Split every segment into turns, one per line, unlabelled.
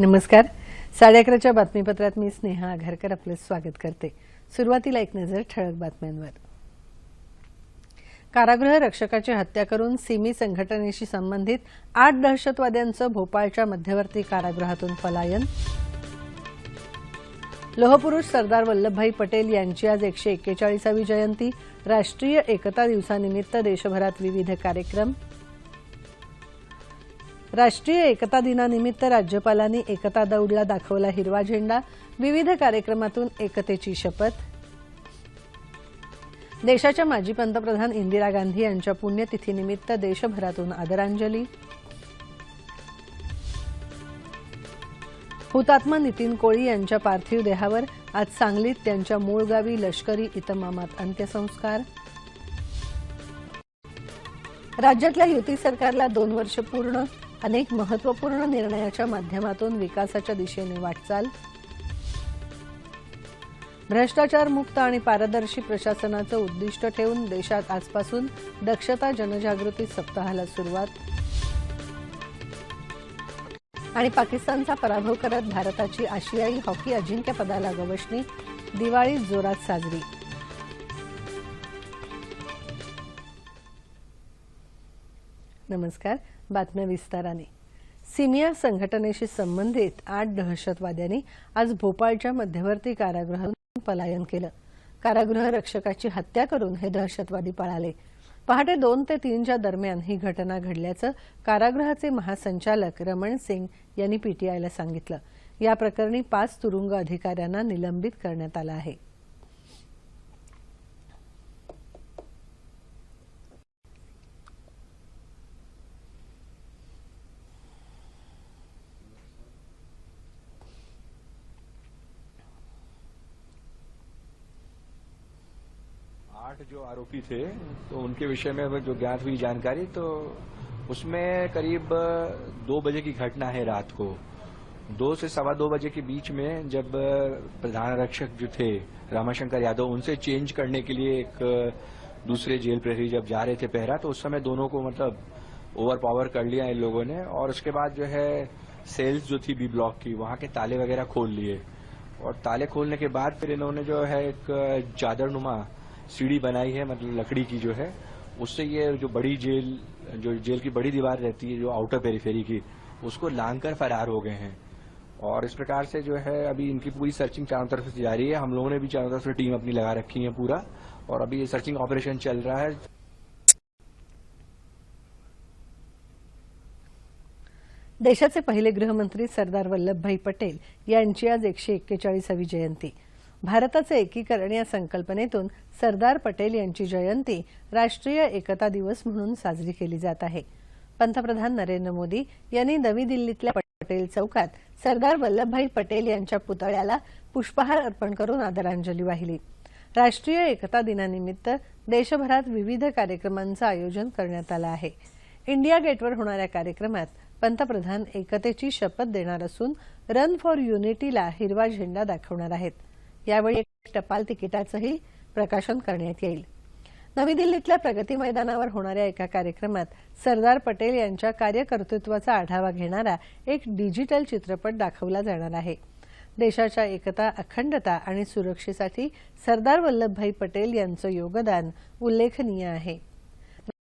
नमस्कार साडे अकराच्या बातमीपत्रात मी स्नेहा आघारकर आपलं स्वागत करते सुरुवातीला एक नजर ठळक बातम्यांवर कारागृह रक्षकाची हत्या करून सिमी संघटनेशी संबंधित आठ दहशतवाद्यांचं भोपाळच्या मध्यवर्ती कारागृहातून पलायन लोहपुरुष सरदार वल्लभभाई पटेल यांची आज एकशे एक्केचाळीसावी जयंती राष्ट्रीय एकता दिवसानिमित्त देशभरात विविध कार्यक्रम राष्ट्रीय एकता दिनानिमित्त राज्यपालांनी एकता दौडला दाखवला हिरवा झेंडा विविध कार्यक्रमातून एकतेची शपथ देशाच्या माजी पंतप्रधान इंदिरा गांधी यांच्या पुण्यतिथीनिमित्त देशभरातून आदरांजली हुतात्मा नितीन कोळी यांच्या पार्थिव देहावर आज सांगलीत त्यांच्या मूळ गावी लष्करी इतमामात अंत्यसंस्कार राज्यातल्या युती सरकारला दोन वर्ष पूर्ण अनेक महत्वपूर्ण निर्णयाच्या माध्यमातून विकासाच्या दिशेने वाटचाल भ्रष्टाचार मुक्त आणि पारदर्शी प्रशासनाचं उद्दिष्ट ठेवून देशात आजपासून दक्षता जनजागृती सप्ताहाला सुरुवात आणि पाकिस्तानचा पराभव करत भारताची आशियाई हॉकी अजिंक्यपदाला गवसणी दिवाळी जोरात साजरी नमस्कार बातम्या विस्ताराने सिमिया संघटनेशी संबंधित आठ दहशतवाद्यांनी आज भोपाळच्या मध्यवर्ती कारागृहातून पलायन केलं कारागृह रक्षकाची हत्या करून हे दहशतवादी पळाले पहाटे दोन ते तीनच्या दरम्यान ही घटना घडल्याचं कारागृहाचे महासंचालक रमण सिंग यांनी पीटीआयला सांगितलं या प्रकरणी पाच तुरुंग अधिकाऱ्यांना निलंबित करण्यात आलं आहे आरोपी थे तो उनके विषय में जो ज्ञात हुई जानकारी तो उसमें करीब दो बजे की घटना है रात को दो से सवा दो बजे के बीच में जब प्रधान रक्षक जो थे रामाशंकर यादव उनसे चेंज करने के लिए एक दूसरे जेल प्रहरी जब जा रहे थे पहरा तो उस समय दोनों को मतलब ओवर पावर कर लिया इन लोगों ने और उसके बाद जो है सेल्स जो थी बी ब्लॉक की वहां के ताले वगैरह खोल लिए और ताले खोलने के बाद फिर इन्होंने जो है एक चादर नुमा सीढ़ी बनाई है मतलब लकड़ी की जो है उससे ये जो बड़ी जेल जो जेल की बड़ी दीवार रहती है जो आउटर पेरीफेरी की उसको लांग कर फरार हो गए हैं और इस प्रकार से जो है अभी इनकी पूरी सर्चिंग चारों तरफ से जारी है हम लोगों ने भी चारों तरफ से टीम अपनी लगा रखी है पूरा और अभी ये सर्चिंग ऑपरेशन चल रहा है देशाचे पहिले गृहमंत्री सरदार वल्लभ भाई पटेल यांची आज एकशे एक्केचाळीसावी जयंती भारताचे एकीकरण या संकल्पनेतून सरदार पटेल यांची जयंती राष्ट्रीय एकता दिवस म्हणून साजरी केली जात आहे पंतप्रधान नरेंद्र मोदी यांनी नवी दिल्लीतल्या पटेल चौकात सरदार वल्लभभाई पटेल यांच्या पुतळ्याला पुष्पहार अर्पण करून आदरांजली वाहिली राष्ट्रीय एकता दिनानिमित्त देशभरात विविध कार्यक्रमांचं आयोजन करण्यात आलं आहे इंडिया गेटवर होणाऱ्या कार्यक्रमात पंतप्रधान एकतेची शपथ देणार असून रन फॉर युनिटीला हिरवा झेंडा दाखवणार आहेत यावेळी टपाल तिकिटाचंही प्रकाशन करण्यात येईल नवी दिल्लीतल्या प्रगती मैदानावर होणाऱ्या एका कार्यक्रमात सरदार पटेल यांच्या कार्यकर्तृत्वाचा आढावा घेणारा एक डिजिटल चित्रपट दाखवला जाणार आहे देशाच्या एकता अखंडता आणि सुरक्षेसाठी सरदार वल्लभभाई पटेल यांचं योगदान उल्लेखनीय आहे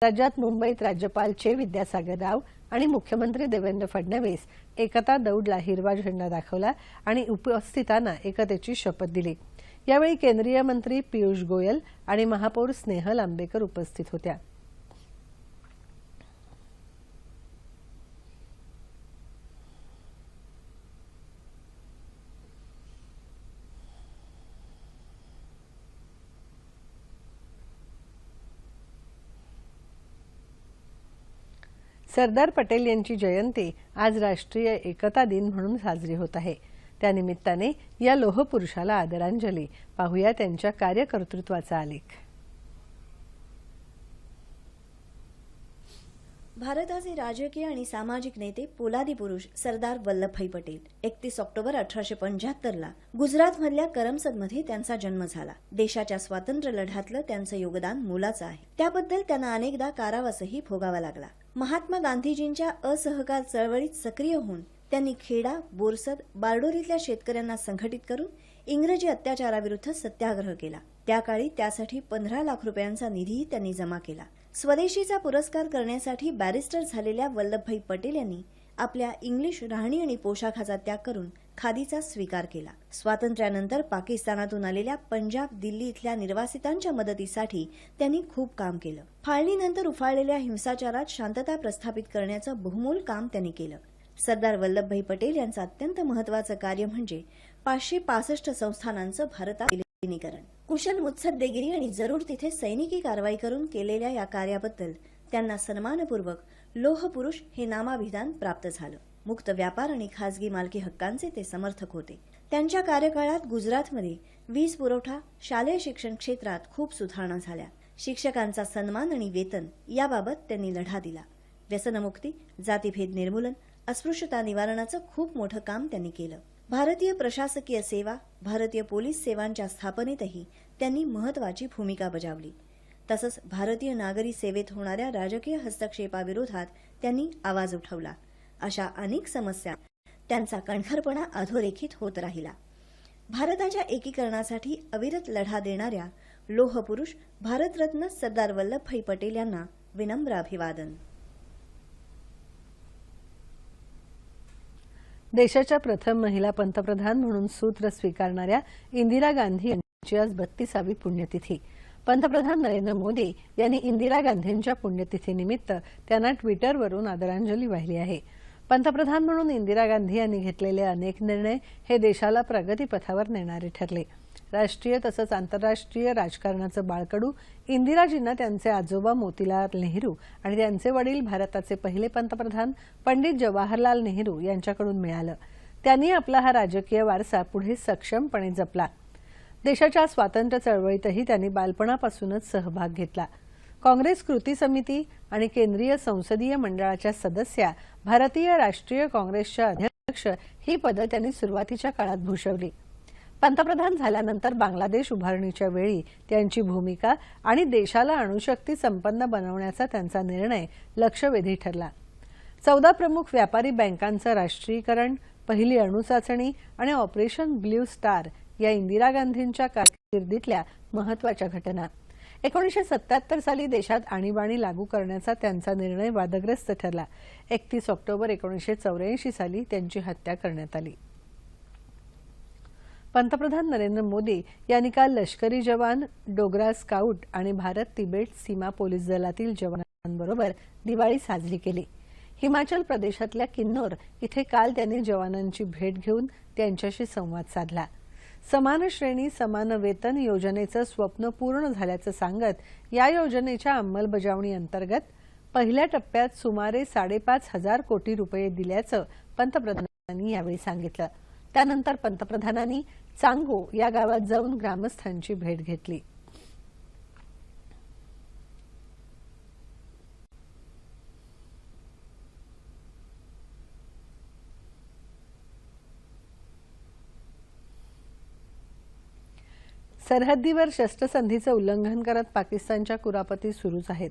राज्यात मुंबईत राज्यपाल चे विद्यासागर राव आणि मुख्यमंत्री देवेंद्र फडणवीस एकता दौडला हिरवा झेंडा दाखवला आणि उपस्थितांना एकतेची शपथ दिली यावेळी केंद्रीय मंत्री पियुष गोयल आणि महापौर स्नेहल आंबेकर उपस्थित होत्या सरदार पटेल यांची जयंती आज राष्ट्रीय एकता दिन म्हणून साजरी होत आहे त्यानिमित्ताने या लोहपुरुषाला आदरांजली पाहूया त्यांच्या कार्यकर्तृत्वाचा आलेख
भारताचे राजकीय आणि सामाजिक नेते पोलादी पुरुष सरदार वल्लभभाई पटेल एकतीस ऑक्टोबर अठराशे पंच्याहत्तरला गुजरातमधल्या करमसदमध्ये त्यांचा जन्म झाला देशाच्या स्वातंत्र्य लढ्यातलं त्यांचं योगदान मोलाचं आहे त्याबद्दल त्यांना अनेकदा कारावासही भोगावा लागला महात्मा गांधीजींच्या असहकार चळवळीत सक्रिय होऊन त्यांनी खेडा बोरसद बारडोरीतल्या शेतकऱ्यांना संघटित करून इंग्रजी अत्याचाराविरुद्ध सत्याग्रह केला त्या काळी त्यासाठी पंधरा लाख रुपयांचा निधीही त्यांनी जमा केला स्वदेशीचा पुरस्कार करण्यासाठी बॅरिस्टर झालेल्या वल्लभभाई पटेल यांनी आपल्या इंग्लिश राहणी आणि पोशाखाचा त्याग करून खादीचा स्वीकार केला स्वातंत्र्यानंतर पाकिस्तानातून आलेल्या पंजाब दिल्ली इथल्या निर्वासितांच्या मदतीसाठी त्यांनी खूप काम केलं फाळणीनंतर उफाळलेल्या हिंसाचारात शांतता प्रस्थापित करण्याचं बहुमोल काम त्यांनी केलं सरदार वल्लभभाई पटेल यांचं अत्यंत महत्वाचं कार्य म्हणजे पाचशे पासष्ट संस्थानांचं भारतात विलिनीकरण कुशल मुत्सद्देगिरी आणि जरूर तिथे सैनिकी कारवाई करून केलेल्या या कार्याबद्दल त्यांना सन्मानपूर्वक लोहपुरुष हे नामाभिधान प्राप्त झालं मुक्त व्यापार आणि खासगी मालकी हक्कांचे ते समर्थक होते त्यांच्या कार्यकाळात गुजरातमध्ये वीज पुरवठा शालेय शिक्षण क्षेत्रात खूप सुधारणा झाल्या शिक्षकांचा सन्मान आणि वेतन याबाबत त्यांनी लढा दिला व्यसनमुक्ती जातीभेद निर्मूलन अस्पृश्यता निवारणाचं खूप मोठं काम त्यांनी केलं भारतीय प्रशासकीय सेवा भारतीय पोलीस सेवांच्या स्थापनेतही त्यांनी महत्वाची भूमिका बजावली तसंच भारतीय नागरी सेवेत होणाऱ्या राजकीय हस्तक्षेपाविरोधात त्यांनी आवाज उठवला अशा अनेक समस्या त्यांचा कणखरपणा अधोरेखित होत राहिला भारताच्या एकीकरणासाठी अविरत लढा देणाऱ्या लोहपुरुष भारतरत्न सरदार वल्लभभाई पटेल यांना विनम्र अभिवादन
देशाच्या प्रथम महिला पंतप्रधान म्हणून सूत्र स्वीकारणाऱ्या इंदिरा गांधी यांची आज बत्तीसावी पुण्यतिथी पंतप्रधान नरेंद्र मोदी यांनी इंदिरा गांधींच्या पुण्यतिथीनिमित्त त्यांना ट्विटरवरून आदरांजली वाहिली आहे पंतप्रधान म्हणून इंदिरा गांधी यांनी घेतलेले अनेक निर्णय हे देशाला प्रगतीपथावर नेणारे ठरले राष्ट्रीय तसंच आंतरराष्ट्रीय राजकारणाचं बाळकडू इंदिराजींना त्यांचे आजोबा मोतीलाल नेहरू आणि त्यांचे वडील भारताचे पहिले पंतप्रधान पंडित जवाहरलाल नेहरू यांच्याकडून मिळालं त्यांनी आपला हा राजकीय वारसा पुढे सक्षमपणे जपला देशाच्या स्वातंत्र्य चळवळीतही त्यांनी बालपणापासूनच सहभाग घेतला काँग्रेस कृती समिती आणि केंद्रीय संसदीय मंडळाच्या सदस्या भारतीय राष्ट्रीय काँग्रेसच्या अध्यक्ष ही पदं त्यांनी सुरुवातीच्या काळात भूषवली पंतप्रधान झाल्यानंतर बांगलादेश उभारणीच्या वेळी त्यांची भूमिका आणि देशाला अणुशक्ती संपन्न बनवण्याचा त्यांचा निर्णय लक्षवेधी ठरला चौदा प्रमुख व्यापारी बँकांचं राष्ट्रीयकरण पहिली अणुचाचणी आणि ऑपरेशन ब्ल्यू स्टार या इंदिरा गांधींच्या कारकिर्दीतल्या महत्वाच्या घटना एकोणीसशे सत्याहत्तर साली देशात आणीबाणी लागू करण्याचा त्यांचा निर्णय वादग्रस्त ठरला एकतीस ऑक्टोबर एकोणीसशे चौऱ्याऐंशी साली त्यांची हत्या करण्यात आली पंतप्रधान नरेंद्र मोदी यांनी काल लष्करी जवान डोगरा स्काऊट आणि भारत तिबेट सीमा पोलीस दलातील जवानांबरोबर दिवाळी साजरी केली हिमाचल प्रदेशातल्या किन्नोर इथे काल त्यांनी जवानांची भेट घेऊन त्यांच्याशी संवाद साधला समान श्रेणी समान वेतन योजनेचं स्वप्न पूर्ण झाल्याचं सांगत या योजनेच्या अंमलबजावणी अंतर्गत पहिल्या टप्प्यात सुमारे साडेपाच हजार कोटी रुपये दिल्याचं पंतप्रधानांनी यावेळी सांगितलं त्यानंतर पंतप्रधानांनी चांगो या गावात जाऊन ग्रामस्थांची भेट घेतली सरहद्दीवर शस्त्रसंधीचं उल्लंघन करत पाकिस्तानच्या कुरापती सुरूच आहेत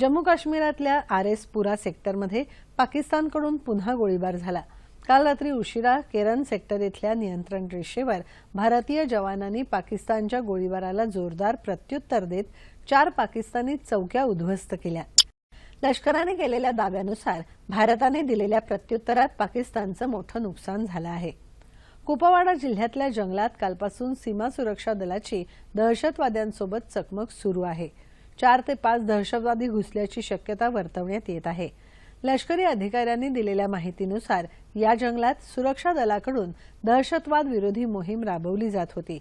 जम्मू काश्मीरातल्या आर एस पुरा सेक्टरमध्ये पाकिस्तानकडून पुन्हा गोळीबार झाला काल रात्री उशिरा केरन सेक्टर इथल्या नियंत्रण रेषेवर भारतीय जवानांनी पाकिस्तानच्या गोळीबाराला जोरदार प्रत्युत्तर देत चार पाकिस्तानी चौक्या उद्ध्वस्त केल्या लष्कराने केलेल्या दाव्यानुसार भारताने दिलेल्या प्रत्युत्तरात पाकिस्तानचं मोठं नुकसान झालं आहे कुपवाडा जिल्ह्यातल्या जंगलात कालपासून सीमा सुरक्षा दलाची दहशतवाद्यांसोबत चकमक सुरू आहे चार ते पाच दहशतवादी घुसल्याची शक्यता वर्तवण्यात येत आहे लष्करी अधिकाऱ्यांनी दिलेल्या माहितीनुसार या जंगलात सुरक्षा दलाकडून दहशतवाद विरोधी मोहीम राबवली जात होती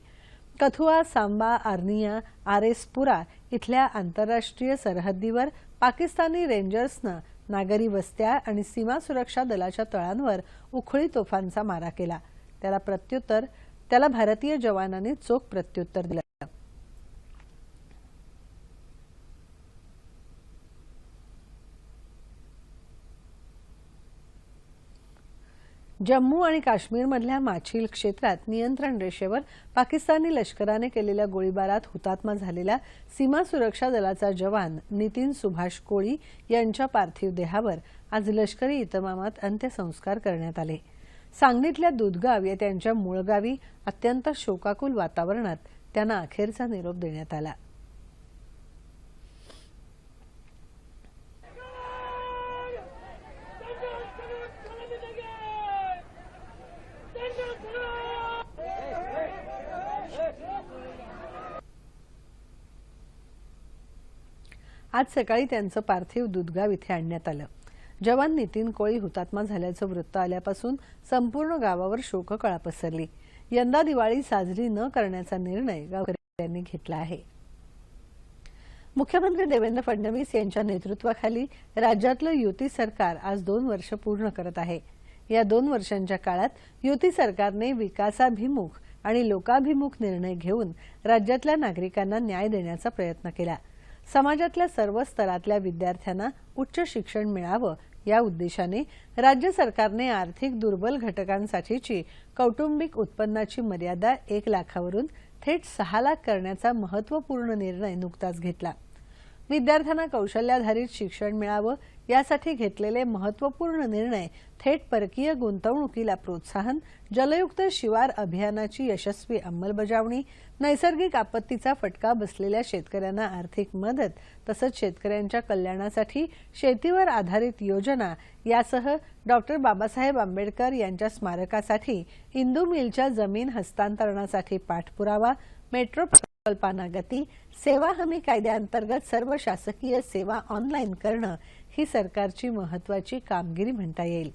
कथुआ सांबा आर्निया आरेसपुरा इथल्या आंतरराष्ट्रीय सरहद्दीवर पाकिस्तानी रेंजर्सनं नागरी वस्त्या आणि सीमा सुरक्षा दलाच्या तळांवर उखळी तोफांचा मारा केला त्याला प्रत्युत्तर त्याला भारतीय जवानांनी चोख प्रत्युत्तर दिलं जम्मू आणि काश्मीरमधल्या माछील क्षेत्रात नियंत्रण रेषेवर पाकिस्तानी लष्कराने केलेल्या गोळीबारात हुतात्मा झालेल्या सीमा सुरक्षा दलाचा जवान नितीन सुभाष कोळी यांच्या पार्थिव देहावर आज लष्करी इतमामात अंत्यसंस्कार करण्यात आले सांगलीतल्या दुधगाव या त्यांच्या मूळगावी अत्यंत शोकाकुल वातावरणात त्यांना अखेरचा निरोप देण्यात आला आज सकाळी त्यांचं पार्थिव दुधगाव इथे आणण्यात आलं जवान नितीन कोळी हुतात्मा झाल्याचं वृत्त आल्यापासून संपूर्ण गावावर शोककळा पसरली यंदा दिवाळी साजरी न करण्याचा निर्णय गावकऱ्यांनी घेतला आहे मुख्यमंत्री देवेंद्र फडणवीस यांच्या नेतृत्वाखाली राज्यातलं युती सरकार आज दोन वर्ष पूर्ण करत आहे या दोन वर्षांच्या काळात युती सरकारने विकासाभिमुख आणि लोकाभिमुख निर्णय घेऊन राज्यातल्या नागरिकांना न्याय देण्याचा प्रयत्न केला समाजातल्या सर्व स्तरातल्या विद्यार्थ्यांना उच्च शिक्षण मिळावं या उद्देशाने राज्य सरकारने आर्थिक दुर्बल घटकांसाठीची कौटुंबिक उत्पन्नाची मर्यादा एक लाखावरून थेट सहा लाख करण्याचा महत्त्वपूर्ण निर्णय नुकताच घेतला विद्यार्थ्यांना कौशल्याधारित शिक्षण मिळावं यासाठी घेतलेले महत्वपूर्ण निर्णय थेट परकीय गुंतवणुकीला प्रोत्साहन जलयुक्त शिवार अभियानाची यशस्वी अंमलबजावणी नैसर्गिक आपत्तीचा फटका बसलेल्या शेतकऱ्यांना आर्थिक मदत तसंच शेतकऱ्यांच्या कल्याणासाठी शेतीवर आधारित योजना यासह डॉ बाबासाहेब आंबेडकर यांच्या स्मारकासाठी इंदू मिलच्या जमीन हस्तांतरणासाठी पाठपुरावा मेट्रो प्रकल्पांना गती सेवा हमी कायद्याअंतर्गत सर्व शासकीय सेवा ऑनलाईन करणं ही सरकारची महत्वाची कामगिरी म्हणता येईल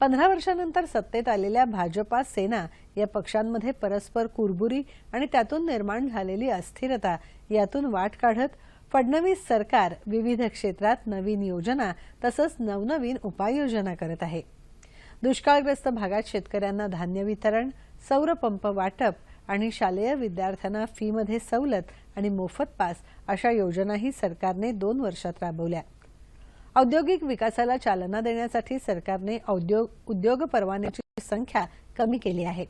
पंधरा वर्षानंतर सत्तेत आलेल्या भाजपा सेना या पक्षांमध्ये परस्पर कुरबुरी आणि त्यातून निर्माण झालेली अस्थिरता यातून वाट काढत फडणवीस सरकार विविध क्षेत्रात नवीन योजना तसंच नवनवीन उपाययोजना करत आहे दुष्काळग्रस्त भागात शेतकऱ्यांना धान्य वितरण सौरपंप वाटप आणि शालेय विद्यार्थ्यांना फीमध्ये सवलत आणि मोफत पास अशा योजनाही सरकारने दोन वर्षात राबवल्या औद्योगिक विकासाला चालना देण्यासाठी सरकारने औद्योग उद्योग परवान्याची संख्या कमी केली आहे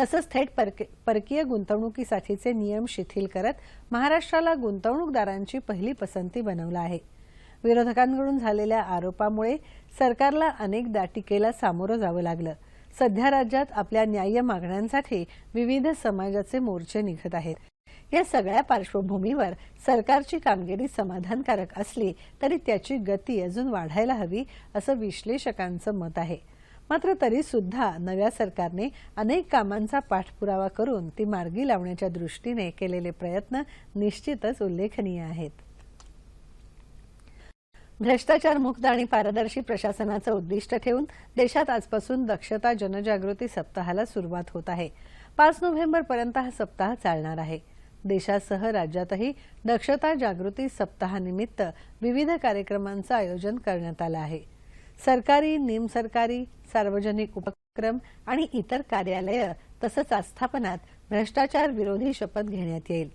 तसंच थेट परकीय गुंतवणुकीसाठीचे नियम शिथिल करत महाराष्ट्राला गुंतवणूकदारांची पहिली पसंती बनवला आहे विरोधकांकडून झालेल्या आरोपामुळे सरकारला अनेकदा टीकेला सामोरं जावं लागलं सध्या राज्यात आपल्या न्याय्य मागण्यांसाठी विविध समाजाचे मोर्चे निघत आहेत या सगळ्या पार्श्वभूमीवर सरकारची कामगिरी समाधानकारक असली तरी त्याची गती अजून वाढायला हवी असं विश्लेषकांचं मत आहे मात्र तरी सुद्धा नव्या सरकारने अनेक कामांचा पाठपुरावा करून ती मार्गी लावण्याच्या दृष्टीने केलेले प्रयत्न निश्चितच उल्लेखनीय आहेत भ्रष्टाचार मुक्त आणि पारदर्शी प्रशासनाचं उद्दिष्ट ठेवून देशात आजपासून दक्षता जनजागृती सप्ताहाला सुरुवात होत आहे पाच नोव्हेंबरपर्यंत हा सप्ताह चालणार आहे देशासह राज्यातही दक्षता जागृती सप्ताहानिमित्त विविध कार्यक्रमांचं आयोजन करण्यात आलं आहे सरकारी निमसरकारी सार्वजनिक उपक्रम आणि इतर कार्यालय तसंच आस्थापनात भ्रष्टाचार विरोधी शपथ घेण्यात येईल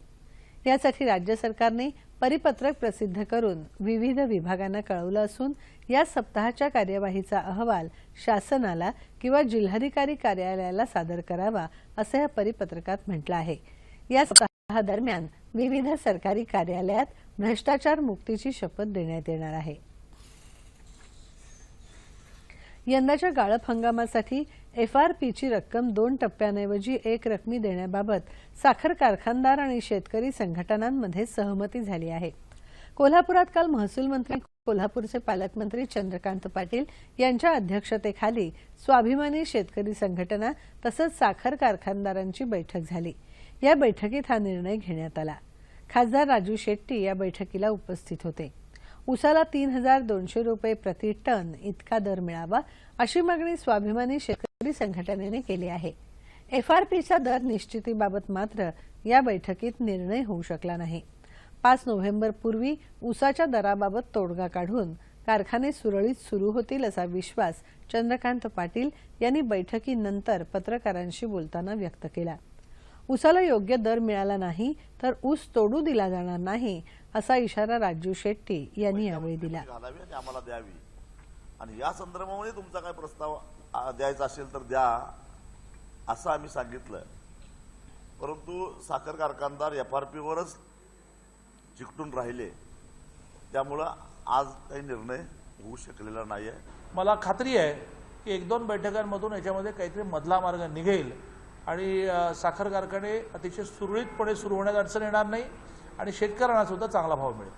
यासाठी राज्य सरकारने परिपत्रक प्रसिद्ध करून विविध विभागांना कळवलं असून या सप्ताहाच्या कार्यवाहीचा अहवाल शासनाला किंवा जिल्हाधिकारी कार्यालयाला सादर करावा असं या परिपत्रकात म्हटलं आहे या दरम्यान विविध सरकारी कार्यालयात भ्रष्टाचार मुक्तीची शपथ देण्यात येणार आहे यंदाच्या गाळप हंगामासाठी एफआरपीची रक्कम दोन टप्प्यांऐवजी एक रकमी देण्याबाबत साखर कारखानदार आणि शेतकरी संघटनांमध्ये सहमती झाली आहे कोल्हापुरात काल महसूल मंत्री कोल्हापूरचे पालकमंत्री चंद्रकांत पाटील यांच्या अध्यक्षतेखाली स्वाभिमानी शेतकरी संघटना तसंच साखर कारखानदारांची बैठक झाली या बैठकीत हा निर्णय घेण्यात आला खासदार राजू शेट्टी या बैठकीला उपस्थित होते उसाला तीन हजार दोनशे रुपये प्रति टन इतका दर मिळावा अशी मागणी स्वाभिमानी शेतकरी संघटनेने केली आहे एफआरपीचा दर निश्चितीबाबत मात्र या बैठकीत निर्णय होऊ शकला नाही पाच नोव्हेंबर पूर्वी उसाच्या दराबाबत तोडगा काढून कारखाने सुरळीत सुरू होतील असा विश्वास चंद्रकांत पाटील यांनी बैठकीनंतर पत्रकारांशी बोलताना व्यक्त केला उसाला योग्य दर मिळाला नाही तर ऊस तोडू दिला जाणार नाही असा इशारा राजू शेट्टी यांनी यावेळी दिला
आम्हाला द्यावी आणि या संदर्भामध्ये तुमचा काय प्रस्ताव द्यायचा असेल तर द्या असं आम्ही सांगितलं परंतु साखर कारखानदार एफ आर पीवरच चिकटून राहिले त्यामुळं आज काही निर्णय होऊ शकलेला नाही आहे
मला खात्री आहे की एक दोन बैठकांमधून याच्यामध्ये काहीतरी मधला मार्ग निघेल आणि साखर कारखाने अतिशय सुरळीतपणे सुरू होण्यात अडचण येणार नाही आणि शेतकऱ्यांना सुद्धा चांगला भाव मिळेल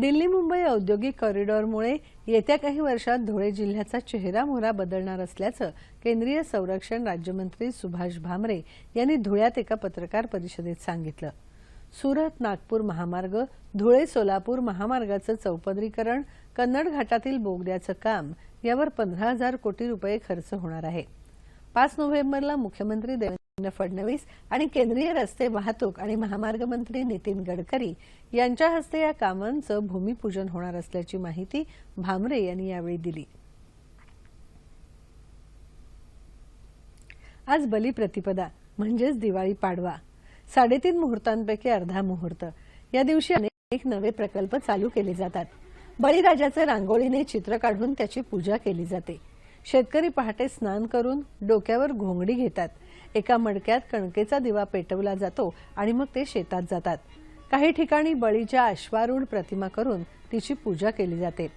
दिल्ली मुंबई औद्योगिक कॉरिडॉरमुळे येत्या काही वर्षात धुळे जिल्ह्याचा चेहरा मोहरा बदलणार असल्याचं केंद्रीय संरक्षण राज्यमंत्री सुभाष भामरे यांनी धुळ्यात एका पत्रकार परिषदेत सांगितलं सुरत नागपूर महामार्ग धुळे सोलापूर महामार्गाचं चौपदरीकरण कन्नड घाटातील बोगद्याचं काम यावर पंधरा हजार कोटी रुपये खर्च होणार आहे पाच नोव्हेंबरला मुख्यमंत्री देवेंद्र फडणवीस आणि केंद्रीय रस्ते वाहतूक आणि महामार्ग मंत्री नितीन गडकरी यांच्या हस्ते या कामांचं भूमिपूजन होणार असल्याची माहिती भामरे यांनी यावेळी दिली आज बलिप्रतिपदा म्हणजेच दिवाळी पाडवा साडेतीन मुहूर्तांपैकी अर्धा मुहूर्त या दिवशी अनेक नवे प्रकल्प चालू केले जातात बळीराजाचे रांगोळीने चित्र काढून त्याची पूजा केली जाते शेतकरी पहाटे स्नान करून डोक्यावर घोंगडी घेतात एका मडक्यात कणकेचा दिवा पेटवला जातो आणि मग ते शेतात जातात काही ठिकाणी बळीच्या अश्वारूढ प्रतिमा करून तिची पूजा केली जाते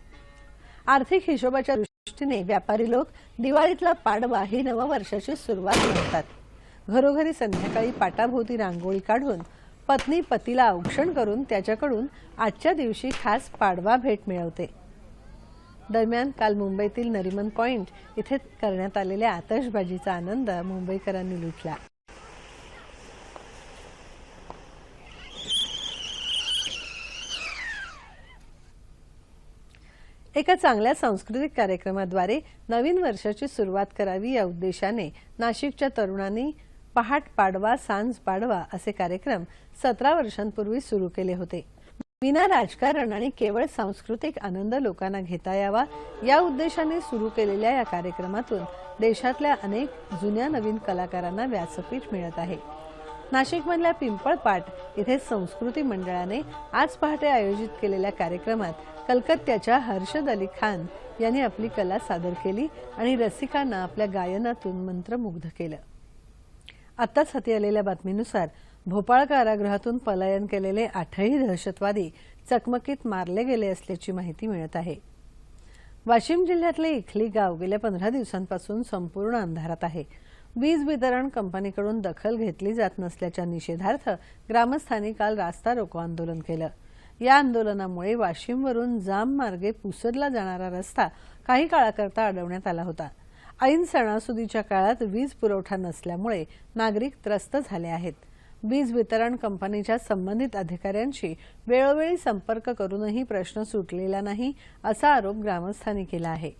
आर्थिक हिशोबाच्या दृष्टीने व्यापारी लोक दिवाळीतला पाडवा ही नववर्षाची सुरुवात करतात घरोघरी संध्याकाळी पाटाभोवती रांगोळी काढून पत्नी पतीला औक्षण करून त्याच्याकडून आजच्या दिवशी खास पाडवा भेट मिळवते दरम्यान काल मुंबईतील नरिमन पॉइंट इथे करण्यात आलेल्या आतषबाजीचा आनंद मुंबईकरांनी लुटला एका चांगल्या सांस्कृतिक कार्यक्रमाद्वारे नवीन वर्षाची सुरुवात करावी या उद्देशाने नाशिकच्या तरुणांनी पहाट पाडवा सांज पाडवा असे कार्यक्रम सतरा वर्षांपूर्वी सुरू केले होते विना राजकारण आणि केवळ सांस्कृतिक आनंद लोकांना घेता यावा या उद्देशाने सुरू केलेल्या या कार्यक्रमातून देशातल्या अनेक जुन्या नवीन कलाकारांना व्यासपीठ मिळत आहे नाशिकमधल्या पिंपळपाट इथे संस्कृती मंडळाने आज पहाटे आयोजित केलेल्या कार्यक्रमात कलकत्त्याच्या हर्षद अली खान यांनी आपली कला सादर केली आणि रसिकांना आपल्या गायनातून मंत्रमुग्ध केलं आताच हाती आलेल्या बातमीनुसार भोपाळ कारागृहातून पलायन केलेले आठही दहशतवादी चकमकीत मारले गेले असल्याची माहिती मिळत आहे वाशिम जिल्ह्यातले इखली गाव गेल्या पंधरा दिवसांपासून संपूर्ण अंधारात आहे वीज वितरण कंपनीकडून दखल घेतली जात नसल्याच्या निषेधार्थ ग्रामस्थांनी काल रास्ता रोको आंदोलन केलं या आंदोलनामुळे वाशिमवरून जाम मार्गे पुसरला जाणारा रस्ता काही काळाकरता अडवण्यात आला होता ऐन सणासुदीच्या काळात वीज पुरवठा नसल्यामुळे नागरिक त्रस्त झाले आहेत वीज वितरण कंपनीच्या संबंधित अधिकाऱ्यांशी वेळोवेळी संपर्क करूनही प्रश्न सुटलेला नाही असा आरोप ग्रामस्थांनी केला आहे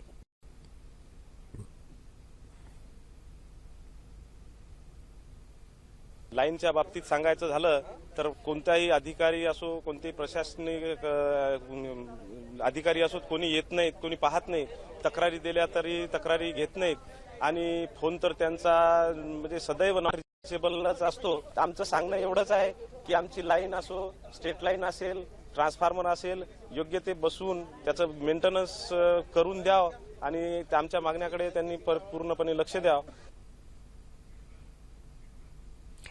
लाईनच्या बाबतीत सांगायचं झालं तर कोणताही अधिकारी असो कोणतेही
प्रशासनिक अधिकारी असो कोणी येत नाहीत कोणी पाहत नाही तक्रारी दिल्या तरी तक्रारी घेत नाहीत आणि फोन तर त्यांचा म्हणजे सदैव नॉनबलच असतो आमचं सांगणं एवढंच आहे की आमची लाईन असो स्टेट लाईन असेल ट्रान्सफॉर्मर असेल योग्य ते बसून त्याचं मेंटेनन्स करून द्यावं आणि आमच्या मागण्याकडे त्यांनी पूर्णपणे लक्ष द्यावं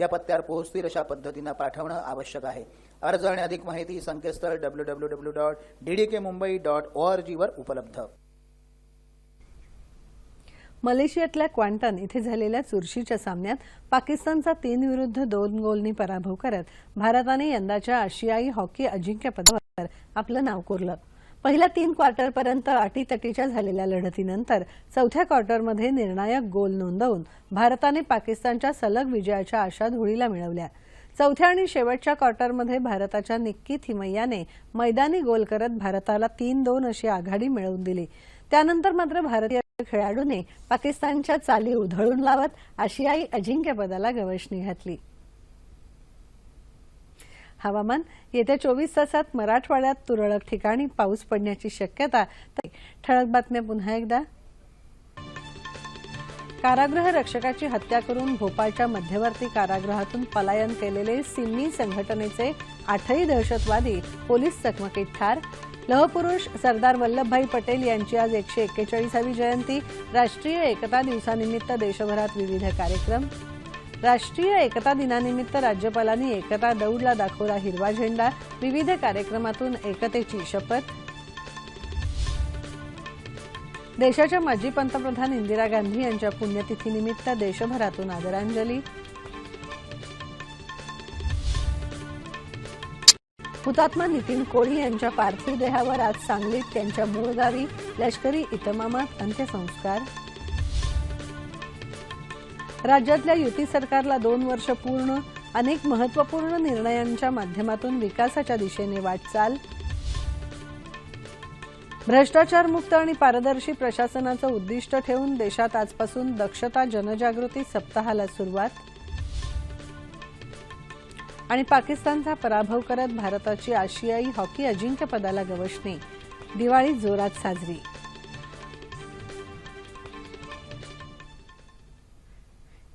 या पत्त्यावर पोहोचतील अशा पद्धतीनं पाठवणं आवश्यक आहे अर्ज आणि अधिक माहिती संकेतस्थळ W W W dot Mumbai dot उपलब्ध मलेशियातल्या क्वांटन इथे झालेल्या चुरशीच्या सामन्यात पाकिस्तानचा तीन विरुद्ध दोन गोलनी पराभव करत भारताने यंदाच्या आशियाई हॉकी अजिंक्यपदावर आपलं नाव कोरलं पहिल्या तीन क्वार्टरपर्यंत अटीतटीच्या झालेल्या लढतीनंतर चौथ्या क्वार्टरमध्ये निर्णायक गोल नोंदवून भारताने पाकिस्तानच्या सलग विजयाच्या आशा धुळीला मिळवल्या चौथ्या आणि शेवटच्या क्वार्टरमध्ये भारताच्या निक्की थिमय्याने मैदानी गोल करत भारताला तीन दोन अशी आघाडी मिळवून दिली त्यानंतर मात्र भारतीय खेळाडूने पाकिस्तानच्या चाली उधळून लावत आशियाई अजिंक्यपदाला गवशणी घातली हवामान येत्या चोवीस तासात मराठवाड्यात तुरळक ठिकाणी पाऊस पडण्याची शक्यता ठळक बातम्या पुन्हा एकदा कारागृह रक्षकाची हत्या करून भोपाळच्या मध्यवर्ती कारागृहातून पलायन केलेले सिम्मी संघटनेचे आठही दहशतवादी पोलीस चकमकीत ठार लहपुरुष सरदार वल्लभभाई पटेल यांची आज एकशे एक्केचाळीसावी जयंती राष्ट्रीय एकता दिवसानिमित्त देशभरात विविध कार्यक्रम राष्ट्रीय एकता दिनानिमित्त राज्यपालांनी एकता दौडला दाखवला हिरवा झेंडा विविध कार्यक्रमातून एकतेची शपथ देशाच्या माजी पंतप्रधान इंदिरा गांधी यांच्या पुण्यतिथीनिमित्त देशभरातून आदरांजली हुतात्मा नितीन कोळी यांच्या पार्थिव देहावर आज सांगलीत त्यांच्या मूळ गावी लष्करी इतमामात अंत्यसंस्कार राज्यातल्या युती सरकारला दोन वर्ष पूर्ण अनेक महत्वपूर्ण निर्णयांच्या माध्यमातून विकासाच्या दिशेने वाटचाल भ्रष्टाचारमुक्त आणि पारदर्शी प्रशासनाचं उद्दिष्ट ठेवून देशात आजपासून दक्षता जनजागृती सप्ताहाला सुरुवात आणि पाकिस्तानचा पराभव करत भारताची आशियाई हॉकी अजिंक्यपदाला गवसणी दिवाळी जोरात साजरी